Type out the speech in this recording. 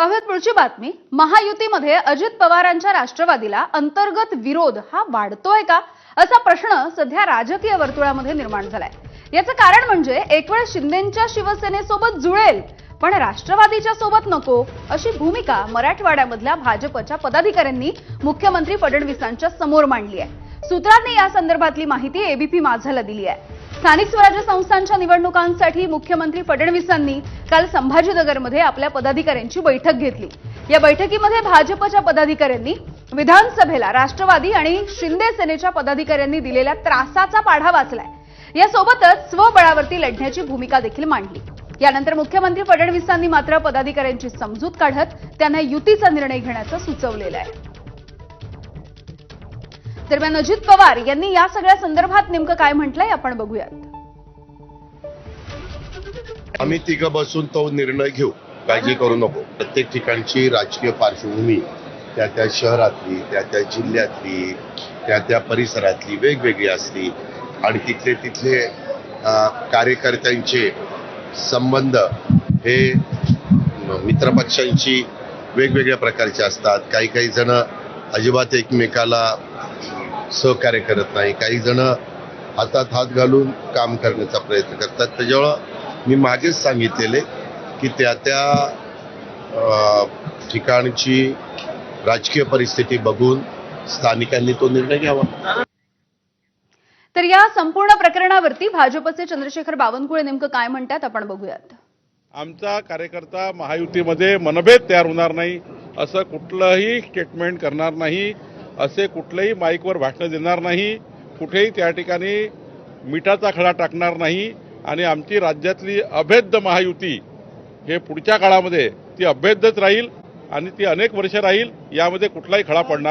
पाहूयात पुढची बातमी. महायुतीमध्ये अजित पवारांच्या राष्ट्रवादीला अंतर्गत विरोध हा वाढतोय का? असा प्रश्न सध्या राजकीय वर्तुळामध्ये निर्माण झालाय. याचं कारण म्हणजे एक वेळ शिंदेच्या शिवसेनेसोबत जुळेल पण राष्ट्रवादीच्या सोबत नको अशी भूमिका मराठवाड्यामधल्या भाजपच्या पदाधिकाऱ्यांनी मुख्यमंत्री फडणवीसांच्या समोर मांडली आहे. सूत्रांनी या संदर्भातली माहिती एबीपी माझाला दिली आहे. स्थानिक स्वराज्य संस्थांच्या निवडणुकांसाठी मुख्यमंत्री फडणवीसांनी काल संभाजीनगरमध्ये आपल्या पदाधिकाऱ्यांची बैठक घेतली. या बैठकीमध्ये भाजपच्या पदाधिकाऱ्यांनी विधानसभेला राष्ट्रवादी आणि शिंदे सेनेच्या पदाधिकाऱ्यांनी दिलेल्या त्रासाचा पाढा वाचलाय. यासोबतच स्वबळावरती लढण्याची भूमिका देखील मांडली. यानंतर मुख्यमंत्री फडणवीसांनी मात्र पदाधिकाऱ्यांची समजूत काढत त्यांना युतीचा निर्णय घेण्याचं सुचवलेलं आहे. दरम्यान अजित पवार यांनी या सगळ्या संदर्भात नेमकं काय म्हटलंय आपण बघूयात. आम्ही तिघं बसून तो निर्णय घेऊ. काळजी करू नको. प्रत्येक ठिकाणची राजकीय पार्श्वभूमी त्या त्या शहरातली त्या त्या जिल्ह्यातली त्या त्या परिसरातली वेगवेगळी असली आणि तिथले तिथले कार्यकर्त्यांचे संबंध हे मित्रपक्षांशी वेगवेगळ्या प्रकारचे असतात. काही काही जण अजिबात एकमेकाला सहकार्य करत नाही. काही जण हातात हात घालून काम करण्याचा प्रयत्न करतात. त्याच्यामुळं मी मागेच सांगितलेले की त्या त्या ठिकाणची राजकीय परिस्थिती बघून स्थानिकांनी तो निर्णय घ्यावा. तर या संपूर्ण प्रकरणावरती भाजपचे चंद्रशेखर बावनकुळे नेमकं काय म्हणतात आपण बघूयात. आमचा कार्यकर्ता महायुतीमध्ये मनभेद तयार होणार नाही असं कुठलंही स्टेटमेंट करणार नाही. असे कुठलंही माईकवर भाषणं देणार नाही कुठेही त्या ठिकाणी मिठाचा खडा टाकणार नाही आणि आमची राज्यातली अभेद्य महायुती हे पुढच्या काळामध्ये ती अभेद्यच राहील आणि ती अनेक वर्ष राहील यामध्ये कुठलाही खडा पडणार